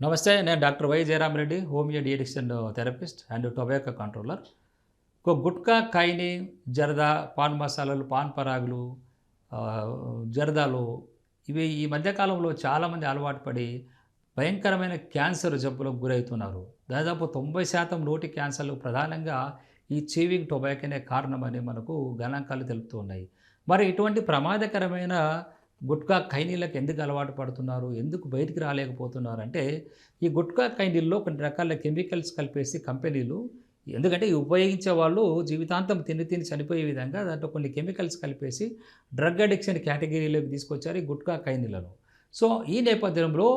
నమస్తే నేను doctor Y Jayaram Reddy homeo deaddiction therapist and tobacco controller. ఒక గుట్కా కైని జరదా పాన్ మసాలాలు పాన్ పరాగులు జరదాలు ఇవి ఈ మధ్యకాలంలో చాలామంది అలవాటు పడి భయంకరమైన క్యాన్సర్ జబ్బులకు గురవుతున్నారు. దాదాపు తొంభై శాతం నోటి క్యాన్సర్లు ప్రధానంగా ఈ చీవింగ్ టొబాకోనే కారణమని మనకు గణాంకాలు తెలుపుతున్నాయి. మరి ఇటువంటి ప్రమాదకరమైన గుట్కా ఖైనీలకు ఎందుకు అలవాటు పడుతున్నారు? ఎందుకు బయటికి రాలేకపోతున్నారు అంటే ఈ గుట్కా ఖైనీల్లో కొన్ని రకాల కెమికల్స్ కలిపేసి కంపెనీలు ఎందుకంటే ఉపయోగించే వాళ్ళు జీవితాంతం తిని తిని చనిపోయే విధంగా దాంట్లో కొన్ని కెమికల్స్ కలిపేసి డ్రగ్ అడిక్షన్ కేటగిరీలోకి తీసుకొచ్చారు ఈ గుట్కా ఖైనీలను సో ఈ నేపథ్యంలో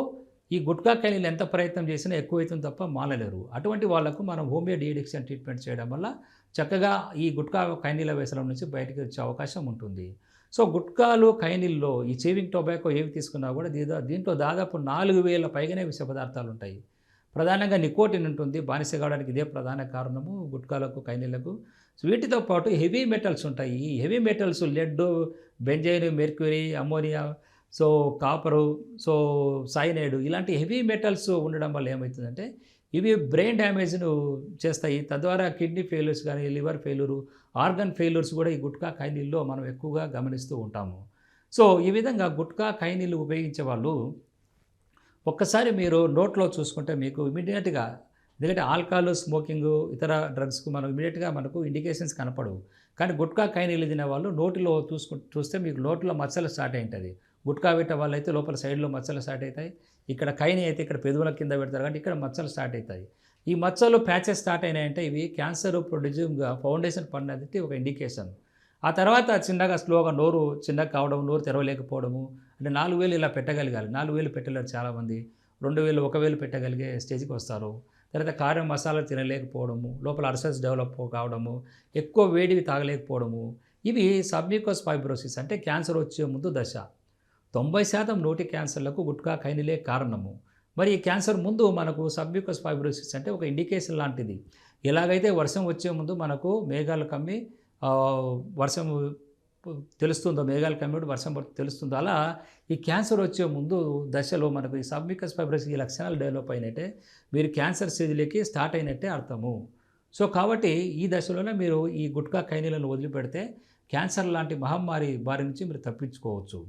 ఈ గుట్కా ఖైనీలు ఎంత ప్రయత్నం చేసినా ఎక్కువైతుంది తప్ప మానలేరు. అటువంటి వాళ్ళకు మనం హోమియో డిఎడిక్షన్ ట్రీట్మెంట్ చేయడం వల్ల చక్కగా ఈ గుట్కా ఖైనీల వ్యసనం నుంచి బయటకు వచ్చే అవకాశం ఉంటుంది. సో గుట్కాలు కైనిల్లో ఈ చేవింగ్ టొబాకో ఏవి తీసుకున్నా కూడా దీదా దీంట్లో దాదాపు నాలుగు వేల పైగానే విష పదార్థాలు ఉంటాయి. ప్రధానంగా నికోటిన్ ఉంటుంది. బానిస కావడానికి ఇదే ప్రధాన కారణము గుట్కాలకు కైనీలకు. సో వీటితో పాటు హెవీ మెటల్స్ ఉంటాయి. ఈ heavy metals lead benzene mercury ammonia so copper so cyanide ఇలాంటి హెవీ మెటల్స్ ఉండడం వల్ల ఏమవుతుందంటే ఇవి బ్రెయిన్ డ్యామేజ్ను చేస్తాయి. తద్వారా కిడ్నీ ఫెయిల్యూర్స్ కానీ లివర్ ఫెయిల్యూరు ఆర్గన్ ఫెయిల్యూర్స్ కూడా ఈ గుట్కా ఖైనీల్లో మనం ఎక్కువగా గమనిస్తూ ఉంటాము. సో ఈ విధంగా గుట్కా ఖైనీలు ఉపయోగించే వాళ్ళు ఒక్కసారి మీరు నోట్లో చూసుకుంటే మీకు ఇమీడియట్గా ఎందుకంటే ఆల్కహాల్ స్మోకింగ్ ఇతర డ్రగ్స్కు మనం ఇమీడియట్గా మనకు ఇండికేషన్స్ కనపడవు. కానీ గుట్కా కైనీలు తినే వాళ్ళు నోటిలో చూసుకు చూస్తే మీకు నోటిలో మచ్చలు స్టార్ట్ అయి ఉంటుంది గుట్కా పెట్టే వాళ్ళు అయితే లోపల సైడ్లో మచ్చలు స్టార్ట్ అవుతాయి ఇక్కడ కైని అయితే ఇక్కడ పెదవుల కింద పెడతారు కాబట్టి ఇక్కడ మచ్చలు స్టార్ట్ అవుతాయి ఈ మచ్చలు ప్యాచెస్ స్టార్ట్ అయినాయంటే ఇవి క్యాన్సర్ ప్రొడ్యూసింగ్గా ఫౌండేషన్ పడినది ఒక ఇండికేషన్. ఆ తర్వాత చిన్నగా స్లోగా నోరు చిన్నగా కావడం నోరు తెరవలేకపోవడము అంటే నాలుగు వేలు ఇలా పెట్టగలగాలి. నాలుగు వేలు పెట్టలేరు చాలామంది. రెండు వేలు ఒక వేలు పెట్టగలిగే స్టేజ్కి వస్తారు. తర్వాత కారం మసాలా తినలేకపోవడము లోపల అర్సెస్ డెవలప్ కావడము ఎక్కువ వేడివి తాగలేకపోవడము. ఇవి సబ్మికోస్ ఫైబ్రోసిస్ అంటే క్యాన్సర్ వచ్చే ముందు దశ. తొంభై శాతం నోటి క్యాన్సర్లకు గుట్కా కైనిలే కారణము. మరి ఈ క్యాన్సర్ ముందు మనకు సబ్యూకస్ ఫైబ్రోసిస్ అంటే ఒక ఇండికేషన్ లాంటిది. ఎలాగైతే వర్షం వచ్చే ముందు మనకు మేఘాలు కమ్మి వర్షం తెలుస్తుందో మేఘాలు కమ్మినప్పుడు వర్షం తెలుస్తుందో అలా ఈ క్యాన్సర్ వచ్చే ముందు దశలో మనకు ఈ సబ్మికస్ ఫైబ్రస్ ఈ లక్షణాలు డెవలప్ అయినట్టే మీరు క్యాన్సర్ స్టేజ్లోకి స్టార్ట్ అయినట్టే అర్థము. సో కాబట్టి ఈ దశలోనే మీరు ఈ గుట్కా ఖైనీలను వదిలిపెడితే క్యాన్సర్ లాంటి మహమ్మారి బారి నుంచి మీరు తప్పించుకోవచ్చు.